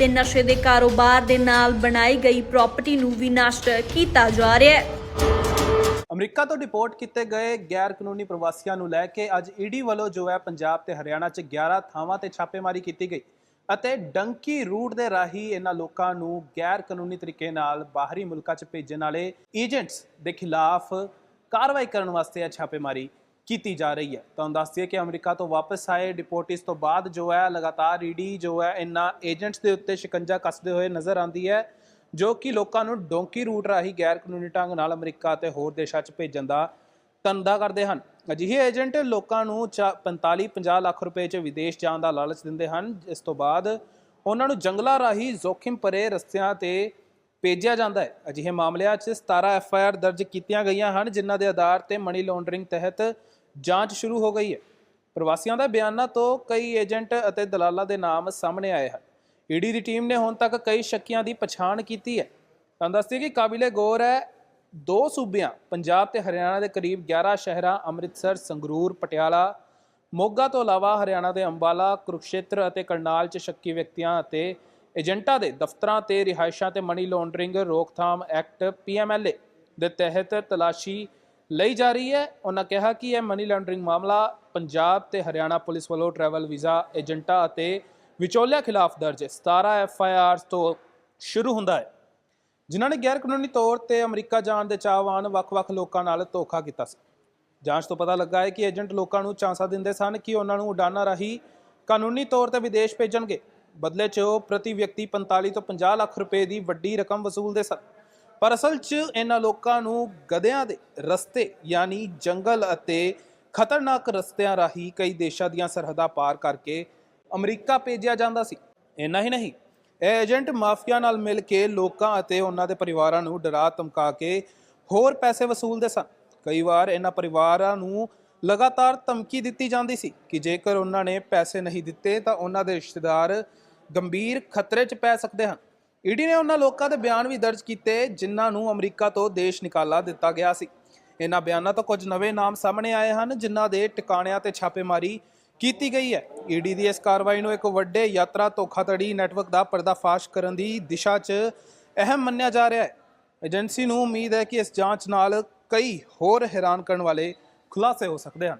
ਤੇ ਨਸ਼ੇ ਦੇ ਕਾਰੋਬਾਰ ਦੇ ਨਾਲ ਬਣਾਈ ਗਈ ਪ੍ਰਾਪਰਟੀ ਨੂੰ ਵੀ ਨਸ਼ਟ ਕੀਤਾ ਜਾ ਰਿਹਾ ਹੈ। ਅਮਰੀਕਾ ਤੋਂ ਡਿਪੋਰਟ ਕੀਤੇ ਗਏ ਗੈਰ ਕਾਨੂੰਨੀ ਪ੍ਰਵਾਸੀਆਂ ਨੂੰ ਲੈ ਕੇ ਅੱਜ ਈਡੀ ਵੱਲੋਂ ਜੋ ਹੈ ਪੰਜਾਬ ਤੇ ਹਰਿਆਣਾ 'ਚ 11 ਥਾਵਾਂ ਤੇ ਛਾਪੇਮਾਰੀ ਕੀਤੀ ਗਈ ਅਤੇ ਡੰਕੀ ਰੂਟ ਦੇ ਰਾਹੀਂ ਇਹਨਾਂ ਲੋਕਾਂ ਨੂੰ ਗੈਰ ਕਾਨੂੰਨੀ ਤਰੀਕੇ ਨਾਲ ਬਾਹਰੀ ਮੁਲਕਾਂ 'ਚ ਭੇਜਣ ਵਾਲੇ ਏਜੰਟਸ ਦੇ ਖਿਲਾਫ ਕਾਰਵਾਈ ਕਰਨ ਵਾਸਤੇ ਇਹ ਛਾਪੇਮਾਰੀ ਕੀਤੀ ਜਾ ਰਹੀ ਹੈ। ਤੁਹਾਨੂੰ ਦੱਸ ਦਈਏ ਕਿ ਅਮਰੀਕਾ ਤੋਂ ਵਾਪਸ ਆਏ ਡਿਪੋਰਟਿਸ ਤੋਂ ਬਾਅਦ ਜੋ ਹੈ, ਲਗਾਤਾਰ ਈਡੀ ਜੋ ਹੈ, ਇਹਨਾਂ ਏਜੰਟਸ ਦੇ ਉੱਤੇ ਸ਼ਿਕੰਜਾ ਕੱਸਦੇ ਹੋਏ ਨਜ਼ਰ ਆਉਂਦੀ ਹੈ, ਜੋ ਕਿ ਲੋਕਾਂ ਨੂੰ ਡੋਂਕੀ ਰੂਟ ਰਾਹੀਂ ਗੈਰ ਕਾਨੂੰਨੀ ਢੰਗ ਨਾਲ ਅਮਰੀਕਾ ਤੇ ਹੋਰ ਦੇਸ਼ਾਂ 'ਚ ਭੇਜਣ ਦਾ ਧੰਦਾ ਕਰਦੇ ਹਨ। ਅਜਿਹੇ ਏਜੰਟ ਲੋਕਾਂ ਨੂੰ 45-50 ਲੱਖ ਰੁਪਏ 'ਚ ਵਿਦੇਸ਼ ਜਾਣ ਦਾ ਲਾਲਚ ਦਿੰਦੇ ਹਨ। ਇਸ ਤੋਂ ਬਾਅਦ ਉਹਨਾਂ ਨੂੰ ਜੰਗਲਾਂ ਰਾਹੀਂ ਜ਼ੋਖਿਮ ਭਰੇ ਰਸਤਿਆਂ ਤੇ ਭੇਜਿਆ ਜਾਂਦਾ ਹੈ। ਅਜਿਹੇ ਮਾਮਲਿਆਂ 'ਚ 17 ਐਫ ਆਈ ਆਰ ਦਰਜ ਕੀਤੀਆਂ ਗਈਆਂ ਹਨ, ਜਿਨ੍ਹਾਂ ਦੇ ਆਧਾਰ ਤੇ ਮਨੀ ਲਾਂਡਰਿੰਗ ਤਹਿਤ ਜਾਂਚ ਸ਼ੁਰੂ ਹੋ ਗਈ ਹੈ। ਪ੍ਰਵਾਸੀਆਂ ਦਾ ਬਿਆਨਾਂ ਤੋਂ ਕਈ ਏਜੰਟ ਅਤੇ ਦਲਾਲਾਂ ਦੇ ਨਾਮ ਸਾਹਮਣੇ ਆਏ ਹਨ। ਈਡੀ ਦੀ ਟੀਮ ਨੇ ਹੁਣ ਤੱਕ ਕਈ ਸ਼ੱਕੀਆਂ ਦੀ ਪਛਾਣ ਕੀਤੀ ਹੈ। ਤੁਹਾਨੂੰ ਦੱਸਦੇ ਕਿ ਕਾਬਿਲੇ ਗੌਰ ਹੈ, ਦੋ ਸੂਬਿਆਂ, ਪੰਜਾਬ ਤੇ ਹਰਿਆਣਾ ਦੇ ਕਰੀਬ 11 ਸ਼ਹਿਰਾਂ, ਅੰਮ੍ਰਿਤਸਰ, ਸੰਗਰੂਰ, ਪਟਿਆਲਾ, ਮੋਗਾ ਤੋਂ ਇਲਾਵਾ ਹਰਿਆਣਾ ਦੇ ਅੰਬਾਲਾ, ਕੁਰੂਕਸ਼ੇਤਰ ਅਤੇ ਕਰਨਾਲ 'ਚ ਸ਼ੱਕੀ ਵਿਅਕਤੀਆਂ ਅਤੇ ਏਜੰਟਾਂ ਦੇ ਦਫ਼ਤਰਾਂ ਤੇ ਰਿਹਾਇਸ਼ਾਂ ਤੇ ਮਨੀ ਲਾਂਡਰਿੰਗ ਰੋਕਥਾਮ ਐਕਟ ਪੀਐਮਐਲਏ ਦੇ ਤਹਿਤ ਤਲਾਸ਼ੀ ਲਈ ਜਾ ਰਹੀ ਹੈ। ਉਹਨਾਂ ਕਿਹਾ ਕਿ ਇਹ ਮਨੀ ਲਾਂਡਰਿੰਗ ਮਾਮਲਾ ਪੰਜਾਬ ਤੇ ਹਰਿਆਣਾ ਪੁਲਿਸ ਵੱਲੋਂ ਟਰੈਵਲ ਵੀਜ਼ਾ ਏਜੰਟਾਂ ਅਤੇ ਵਿਚੋਲਿਆਂ ਖਿਲਾਫ ਦਰਜ 17 ਐਫ ਆਈ ਆਰਸ ਤੋਂ ਸ਼ੁਰੂ ਹੁੰਦਾ ਹੈ। ਜਿਨ੍ਹਾਂ ਨੇ ਗੈਰ ਕਾਨੂੰਨੀ ਤੌਰ ਤੇ ਅਮਰੀਕਾ ਜਾਣ ਦੇ ਚਾਹਵਾਨ ਵੱਖ-ਵੱਖ ਲੋਕਾਂ ਨਾਲ ਧੋਖਾ ਕੀਤਾ ਸੀ। ਜਾਂਚ ਤੋਂ ਪਤਾ ਲੱਗਾ ਹੈ ਕਿ ਏਜੰਟ ਲੋਕਾਂ ਨੂੰ ਚਾਂਸਾ ਦਿੰਦੇ ਸਨ ਕਿ ਉਹਨਾਂ ਨੂੰ ਉਡਾਨਾਂ ਰਾਹੀਂ ਕਾਨੂੰਨੀ ਤੌਰ ਤੇ ਵਿਦੇਸ਼ ਭੇਜਣਗੇ। ਬਦਲੇ 'ਚ ਉਹ ਪ੍ਰਤੀ ਵਿਅਕਤੀ 45 ਤੋਂ 50 ਲੱਖ ਰੁਪਏ ਦੀ ਵੱਡੀ ਰਕਮ ਵਸੂਲਦੇ ਸਨ। ਪਰ ਅਸਲ 'ਚ ਇਹਨਾਂ ਲੋਕਾਂ ਨੂੰ ਗਧਿਆਂ ਦੇ ਰਸਤੇ, ਯਾਨੀ ਜੰਗਲ ਅਤੇ ਖਤਰਨਾਕ ਰਸਤਿਆਂ ਰਾਹੀਂ ਕਈ ਦੇਸ਼ਾਂ ਦੀਆਂ ਸਰਹੱਦਾਂ ਪਾਰ ਕਰਕੇ ਅਮਰੀਕਾ ਭੇਜਿਆ ਜਾਂਦਾ ਸੀ। ਇੰਨਾ ਹੀ ਨਹੀਂ, ਇਹ ਏਜੰਟ ਮਾਫੀਆ ਨਾਲ ਮਿਲ ਕੇ ਲੋਕਾਂ ਅਤੇ ਉਹਨਾਂ ਦੇ ਪਰਿਵਾਰਾਂ ਨੂੰ ਡਰਾ ਧਮਕਾ ਕੇ ਹੋਰ ਪੈਸੇ ਵਸੂਲਦੇ ਸਨ। ਕਈ ਵਾਰ ਇਹਨਾਂ ਪਰਿਵਾਰਾਂ ਨੂੰ ਲਗਾਤਾਰ ਧਮਕੀ ਦਿੱਤੀ ਜਾਂਦੀ ਸੀ ਕਿ ਜੇਕਰ ਉਹਨਾਂ ਨੇ ਪੈਸੇ ਨਹੀਂ ਦਿੱਤੇ ਤਾਂ ਉਹਨਾਂ ਦੇ ਰਿਸ਼ਤੇਦਾਰ ਗੰਭੀਰ ਖਤਰੇ 'ਚ ਪੈ ਸਕਦੇ ਹਨ। ਈਡੀ ਨੇ ਉਹਨਾਂ ਲੋਕਾਂ ਦੇ ਬਿਆਨ ਵੀ ਦਰਜ ਕੀਤੇ, ਜਿਨ੍ਹਾਂ ਨੂੰ ਅਮਰੀਕਾ ਤੋਂ ਦੇਸ਼ ਨਿਕਾਲਾ ਦਿੱਤਾ ਗਿਆ ਸੀ। ਇਹਨਾਂ ਬਿਆਨਾਂ ਤੋਂ ਕੁਝ ਨਵੇਂ ਨਾਮ ਸਾਹਮਣੇ ਆਏ ਹਨ, ਜਿਨ੍ਹਾਂ ਦੇ ਟਿਕਾਣਿਆਂ ਤੇ ਛਾਪੇਮਾਰੀ ਕੀਤੀ ਗਈ ਹੈ। ਈਡੀ ਦੀ ਇਸ ਕਾਰਵਾਈ ਨੂੰ ਇੱਕ ਵੱਡੇ ਯਾਤਰਾ ਧੋਖਾਧੜੀ ਨੈਟਵਰਕ ਦਾ ਪਰਦਾਫਾਸ਼ ਕਰਨ ਦੀ ਦਿਸ਼ਾ 'ਚ ਅਹਿਮ ਮੰਨਿਆ ਜਾ ਰਿਹਾ ਹੈ। ਏਜੰਸੀ ਨੂੰ ਉਮੀਦ ਹੈ ਕਿ ਇਸ ਜਾਂਚ ਨਾਲ ਕਈ ਹੋਰ ਹੈਰਾਨ ਕਰਨ ਵਾਲੇ ਖੁਲਾਸੇ ਹੋ ਸਕਦੇ ਹਨ।